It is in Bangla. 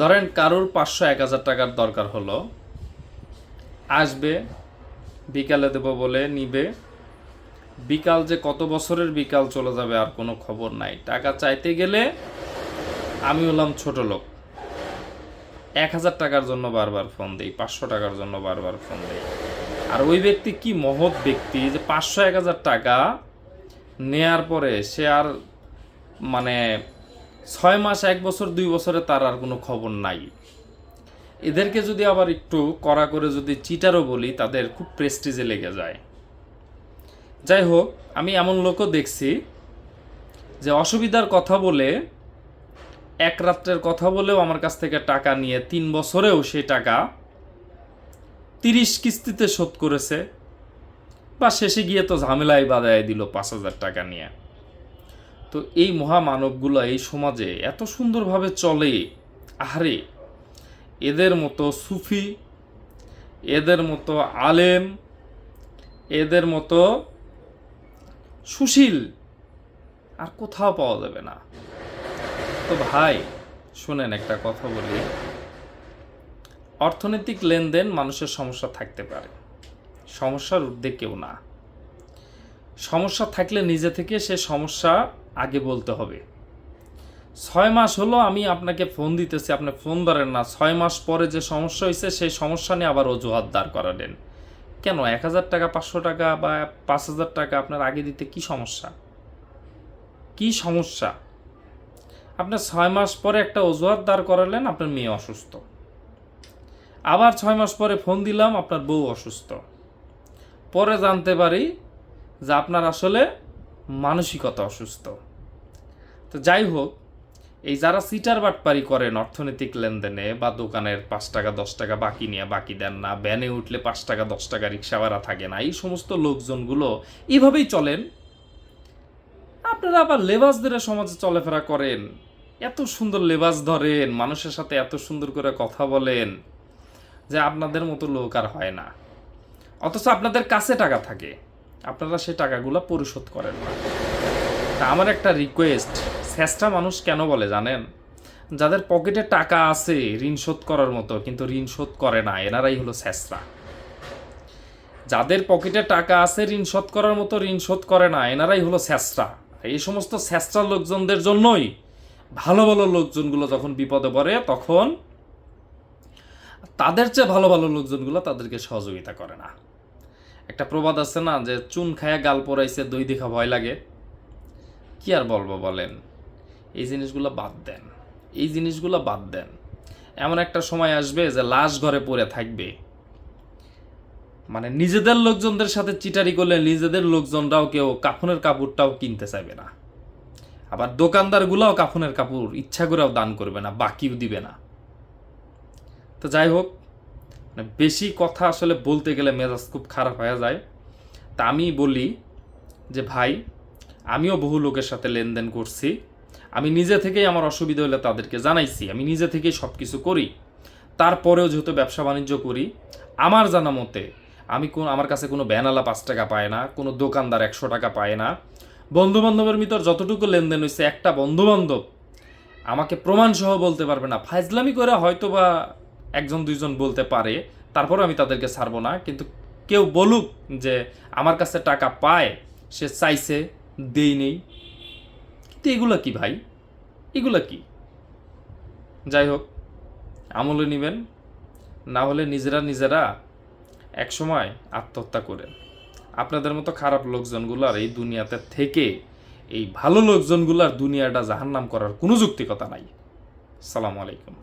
ধরেন কারোর পাঁচশো এক হাজার টাকার দরকার হলো, আসবে, বিকালে দেবো বলে নিবে। বিকাল যে কত বছরের বিকাল চলে যাবে আর কোনো খবর নাই। টাকা চাইতে গেলে আমি হলাম ছোট লোক। এক হাজার টাকার জন্য বারবার ফোন দিই, পাঁচশো টাকার জন্য বারবার ফোন দিই। আর ওই ব্যক্তি কি মহৎ ব্যক্তি যে পাঁচশো এক হাজার টাকা নেয়ার পরে সে আর মানে ছয় মাস, এক বছর, দুই বছরে তার আর কোনো খবর নাই। এদেরকে যদি আবার একটু কড়া করে যদি চিটারও বলি, তাদের খুব প্রেস্টিজে লেগে যায়। যাই হোক, আমি এমন লোকও দেখছি যে অসুবিধার কথা বলে, এক রাত্রের কথা বলেও আমার কাছ থেকে টাকা নিয়ে তিন বছরেও সেই টাকা তিরিশ কিস্তিতে শোধ করেছে। বা শেষে গিয়ে তো ঝামেলায় বাদায় দিল পাঁচ হাজার টাকা নিয়ে। তো এই মহামানবগুলো এই সমাজে এত সুন্দরভাবে চলে। আহারে, এদের মতো সুফি, এদের মতো আলেম, এদের মতো সুশীল আর কোথাও পাওয়া যাবে না। তো ভাই, শুনেন একটা কথা বলি। অর্থনৈতিক লেনদেন মানুষের সমস্যা থাকতে পারে। সমস্যার ঊর্ধ্বে কেউ না। সমস্যা থাকলে নিজে থেকে সে সমস্যা আগে বলতে হবে। ছয় মাস হলো আমি আপনাকে ফোন দিতেছি, আপনি ফোন ধরেন না। ছয় মাস পরে যে সমস্যা হয়েছে সেই সমস্যা নিয়ে আবার অজুহাত দাঁড় করালেন। কেন? এক হাজার টাকা, পাঁচশো টাকা বা পাঁচ হাজার টাকা আপনার আগে দিতে কি সমস্যা? কি সমস্যা? আপনার ছয় মাস পরে একটা অজুহাত দাঁড় করালেন, আপনার মেয়ে অসুস্থ। আবার ছয় মাস পরে ফোন দিলাম, আপনার বউ অসুস্থ। পরে জানতে পারি যে আপনার আসলে মানসিকতা অসুস্থ। তো যাই হোক, এই যারা সিটার বাটপারি করেন অর্থনৈতিক লেনদেনে বা দোকানের পাঁচ টাকা, দশ টাকা বাকি নিয়ে বাকি দেন না ব্যানে উঠলে পাঁচ টাকা, দশ টাকা রিক্সা ভাড়া থাকে না, এই সমস্ত লোকজনগুলো এইভাবেই চলেন। আপনারা আবার লেবাস ধরে সমাজে চলাফেরা করেন, এত সুন্দর লেবাস ধরেন, মানুষের সাথে এত সুন্দর করে কথা বলেন যে আপনাদের মতো লোক আর হয় না। অথচ আপনাদের কাছে টাকা থাকে। আপনারা সেই টাকাগুলো পরিশোধ করেন। না তা আমার একটা রিকোয়েস্ট শেষটা মানুষ কেন বলে জানেন? যাদের পকেটে টাকা আছে, ঋণ শোধ করার মতো, কিন্তু ঋণ শোধ করে না, এনারাই হলো শেষরা যাদের পকেটে টাকা আছে, ঋণ শোধ করার মতো, ঋণ শোধ করে না, এনারাই হলো শেষরা এই সমস্ত শেষরা লোকজনদের জন্যই ভালো ভালো লোকজনগুলো যখন বিপদে পড়ে, তখন তাদের চেয়ে ভালো ভালো লোকজনগুলো তাদেরকে সহযোগিতা করে না। একটা প্রবাদ আছে না যে, চুন খায়া গাল পরাইছে দই দেখা ভয় লাগে। কি আর বলব বলেন? এই জিনিসগুলো বাদ দেন। এই জিনিসগুলো বাদ দেন। এমন একটা সময় আসবে যে, লাশ ঘরে পড়ে থাকবে। মানে নিজেদের লোকজনদের সাথে চিটারি করলে নিজেদের লোকজনরাও কেউ কাফনের কাপড়টাও কিনতে চাইবে না। আবার দোকানদারগুলোও কাফনের কাপড় ইচ্ছা করেও দান করবে না, বাকিও দিবে না। তো যাই হোক মানে বেশি কথা আসলে বলতে গেলে মেজাজ খুব খারাপ হয়ে যায়। তা আমি বলি যে, ভাই, আমিও বহু লোকের সাথে লেনদেন করছি। আমি নিজে থেকেই আমার অসুবিধা হলে তাদেরকে জানাইছি। আমি নিজে থেকেই সব কিছু করি। তারপরেও যেহেতু ব্যবসা বাণিজ্য করি, আমার জানা মতে আমি কোন আমার কাছে কোনো ব্যানালা পাঁচ টাকা পায় না, কোনো দোকানদার একশো টাকা পায় না। বন্ধু বান্ধবের ভিতর যতটুকু লেনদেন হয়েছে একটা বন্ধু বান্ধব আমাকে প্রমাণসহ বলতে পারবে না। ফাইজলামি করে হয়তো বা একজন, দুইজন বলতে পারে তারপর আমি তাদেরকে ছাড়বো না। কিন্তু কেউ বলুক যে আমার কাছে টাকা পায়, সে চাইছে, দেই নেই। তো এগুলো কি ভাই? এগুলো কি? যাই হোক, আমলে নেবেন, না হলে নিজেরা নিজেরা একসময় আত্মহত্যা করেন। আপনাদের মতো খারাপ লোকজনগুলার এই দুনিয়াতে থেকে এই ভালো লোকজনগুলার দুনিয়াটা জাহান্নাম করার কোনো যুক্তিকতা নাই। সালাম আলাইকুম।